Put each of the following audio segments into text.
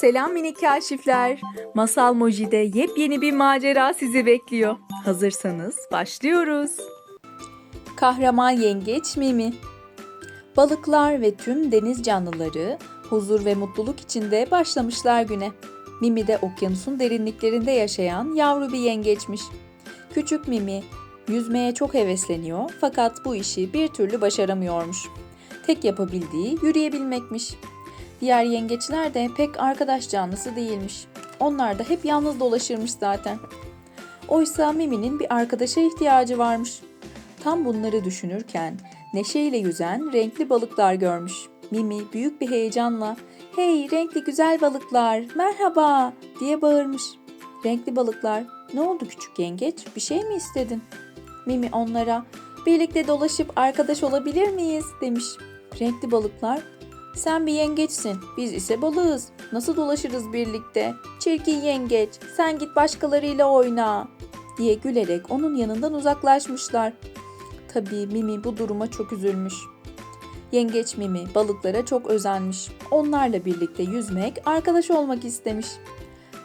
Selam minik kaşifler. Masal Moji'de yepyeni bir macera sizi bekliyor. Hazırsanız başlıyoruz. Kahraman yengeç Mimi Balıklar ve tüm deniz canlıları huzur ve mutluluk içinde başlamışlar güne. Mimi de okyanusun derinliklerinde yaşayan yavru bir yengeçmiş. Küçük Mimi yüzmeye çok hevesleniyor fakat bu işi bir türlü başaramıyormuş. Tek yapabildiği yürüyebilmekmiş. Diğer yengeçler de pek arkadaş canlısı değilmiş. Onlar da hep yalnız dolaşırmış zaten. Oysa Mimi'nin bir arkadaşa ihtiyacı varmış. Tam bunları düşünürken neşeyle yüzen renkli balıklar görmüş. Mimi büyük bir heyecanla "Hey renkli güzel balıklar, merhaba!" diye bağırmış. Renkli balıklar, "Ne oldu küçük yengeç? Bir şey mi istedin?" Mimi onlara, "Birlikte dolaşıp arkadaş olabilir miyiz?" demiş. Renkli balıklar, sen bir yengeçsin, biz ise balığız. Nasıl dolaşırız birlikte? Çirkin yengeç, sen git başkalarıyla oyna." diye gülerek onun yanından uzaklaşmışlar. Tabii Mimi bu duruma çok üzülmüş. Yengeç Mimi balıklara çok özenmiş. Onlarla birlikte yüzmek, arkadaş olmak istemiş.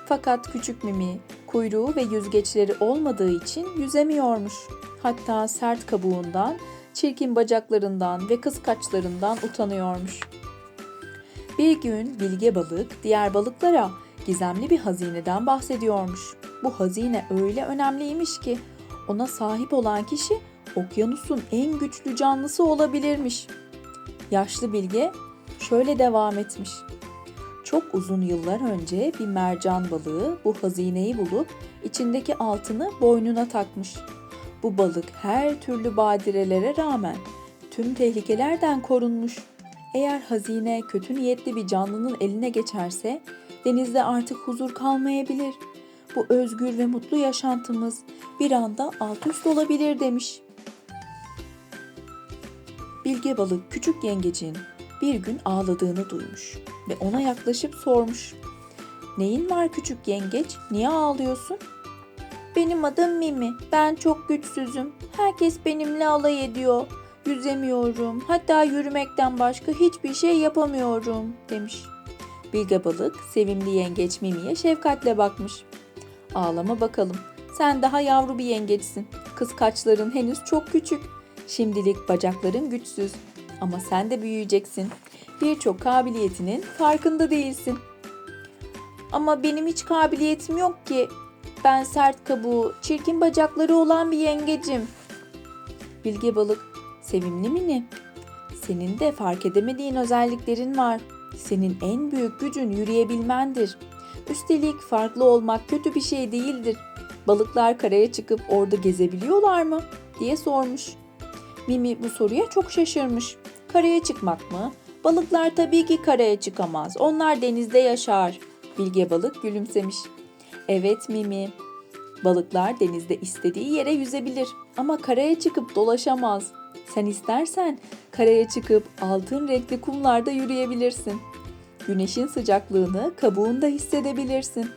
Fakat küçük Mimi kuyruğu ve yüzgeçleri olmadığı için yüzemiyormuş. Hatta sert kabuğundan, çirkin bacaklarından ve kıskaçlarından utanıyormuş. Bir gün bilge balık diğer balıklara gizemli bir hazineden bahsediyormuş. Bu hazine öyle önemliymiş ki ona sahip olan kişi okyanusun en güçlü canlısı olabilirmiş. Yaşlı bilge şöyle devam etmiş. Çok uzun yıllar önce bir mercan balığı bu hazineyi bulup içindeki altını boynuna takmış. Bu balık her türlü badirelere rağmen tüm tehlikelerden korunmuş. Eğer hazine kötü niyetli bir canlının eline geçerse denizde artık huzur kalmayabilir. Bu özgür ve mutlu yaşantımız bir anda alt üst olabilir demiş. Bilge balık küçük yengecin bir gün ağladığını duymuş ve ona yaklaşıp sormuş. Neyin var küçük yengeç? Niye ağlıyorsun? Benim adım Mimi. Ben çok güçsüzüm. Herkes benimle alay ediyor. Yüzemiyorum. Hatta yürümekten başka hiçbir şey yapamıyorum." demiş. Bilge balık sevimli yengeç Mimi'ye şefkatle bakmış. Ağlama bakalım. Sen daha yavru bir yengeçsin. Kıskaçların henüz çok küçük. Şimdilik bacakların güçsüz. Ama sen de büyüyeceksin. Birçok kabiliyetinin farkında değilsin. Ama benim hiç kabiliyetim yok ki. Ben sert kabuğu, çirkin bacakları olan bir yengecim. Bilge balık, sevimli mini. Senin de fark edemediğin özelliklerin var. Senin en büyük gücün yürüyebilmendir. Üstelik farklı olmak kötü bir şey değildir. Balıklar karaya çıkıp orada gezebiliyorlar mı? diye sormuş. Mimi bu soruya çok şaşırmış. Karaya çıkmak mı? Balıklar tabii ki karaya çıkamaz. Onlar denizde yaşar. Bilge balık gülümsemiş. Evet Mimi. Balıklar denizde istediği yere yüzebilir ama karaya çıkıp dolaşamaz. Sen istersen karaya çıkıp altın renkli kumlarda yürüyebilirsin. Güneşin sıcaklığını kabuğunda hissedebilirsin.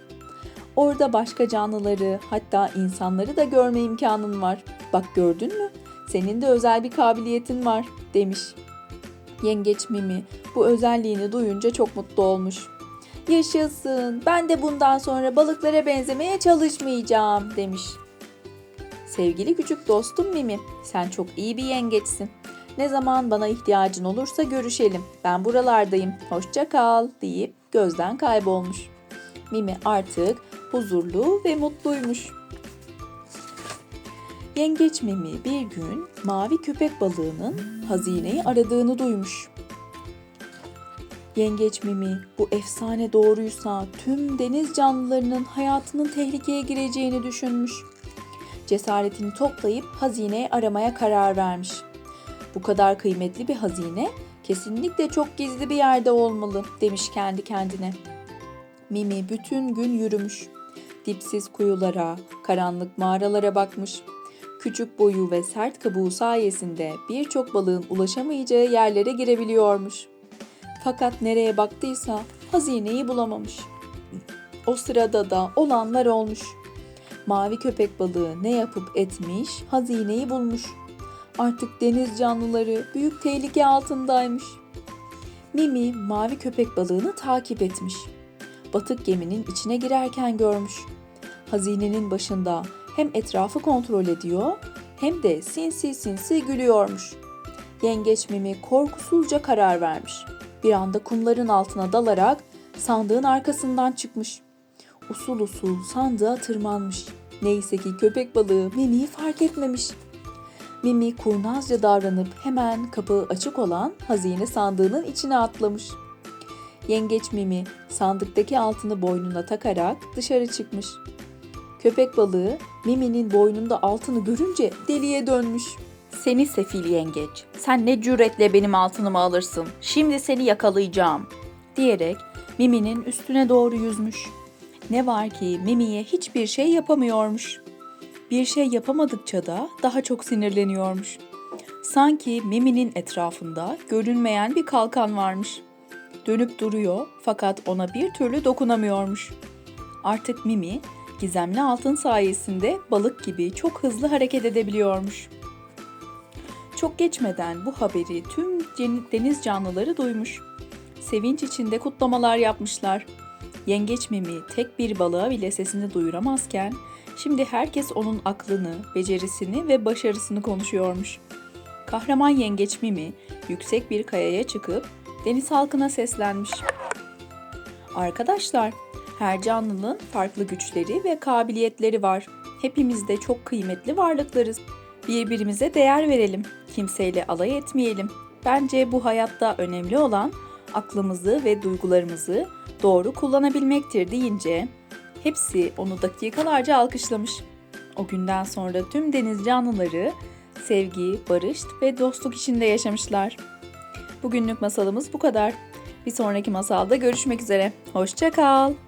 Orada başka canlıları, hatta insanları da görme imkanın var. Bak gördün mü? Senin de özel bir kabiliyetin var, demiş. Yengeç Mimi bu özelliğini duyunca çok mutlu olmuş. Yaşasın, ben de bundan sonra balıklara benzemeye çalışmayacağım, demiş. Sevgili küçük dostum Mimi, sen çok iyi bir yengeçsin. Ne zaman bana ihtiyacın olursa görüşelim. Ben buralardayım. Hoşça kal deyip gözden kaybolmuş. Mimi artık huzurlu ve mutluymuş. Yengeç Mimi bir gün mavi köpek balığının hazineyi aradığını duymuş. Yengeç Mimi bu efsane doğruysa tüm deniz canlılarının hayatının tehlikeye gireceğini düşünmüş. Cesaretini toplayıp hazineyi aramaya karar vermiş. Bu kadar kıymetli bir hazine kesinlikle çok gizli bir yerde olmalı demiş kendi kendine. Mimi bütün gün yürümüş. Dipsiz kuyulara, karanlık mağaralara bakmış. Küçük boyu ve sert kabuğu sayesinde birçok balığın ulaşamayacağı yerlere girebiliyormuş. Fakat nereye baktıysa hazineyi bulamamış. O sırada da olanlar olmuş. Mavi köpek balığı ne yapıp etmiş, hazineyi bulmuş. Artık deniz canlıları büyük tehlike altındaymış. Mimi mavi köpek balığını takip etmiş. batık geminin içine girerken görmüş. Hazinenin başında hem etrafı kontrol ediyor hem de sinsi sinsi gülüyormuş. Yengeç Mimi korkusuzca karar vermiş. Bir anda kumların altına dalarak sandığın arkasından çıkmış. Usul usul sandığa tırmanmış. Neyse ki köpek balığı Mimi'yi fark etmemiş. Mimi kurnazca davranıp hemen kapı açık olan hazine sandığının içine atlamış. Yengeç Mimi sandıktaki altını boynuna takarak dışarı çıkmış. Köpek balığı Mimi'nin boynunda altını görünce deliye dönmüş. Seni sefil yengeç, sen ne cüretle benim altınımı alırsın, şimdi seni yakalayacağım diyerek Mimi'nin üstüne doğru yüzmüş. Ne var ki Mimi'ye hiçbir şey yapamıyormuş. Bir şey yapamadıkça da daha çok sinirleniyormuş. Sanki Mimi'nin etrafında görünmeyen bir kalkan varmış. Dönüp duruyor fakat ona bir türlü dokunamıyormuş. Artık Mimi gizemli altın sayesinde balık gibi çok hızlı hareket edebiliyormuş. Çok geçmeden bu haberi tüm deniz canlıları duymuş. Sevinç içinde kutlamalar yapmışlar. Yengeç Mimi tek bir balığa bile sesini duyuramazken şimdi herkes onun aklını, becerisini ve başarısını konuşuyormuş. Kahraman Yengeç Mimi yüksek bir kayaya çıkıp deniz halkına seslenmiş. Arkadaşlar, her canlının farklı güçleri ve kabiliyetleri var. Hepimiz de çok kıymetli varlıklarız. Birbirimize değer verelim. Kimseyle alay etmeyelim. Bence bu hayatta önemli olan aklımızı ve duygularımızı doğru kullanabilmektir deyince hepsi onu dakikalarca alkışlamış. O günden sonra tüm deniz canlıları sevgi, barış ve dostluk içinde yaşamışlar. Bugünlük masalımız bu kadar. Bir sonraki masalda görüşmek üzere. Hoşça kal.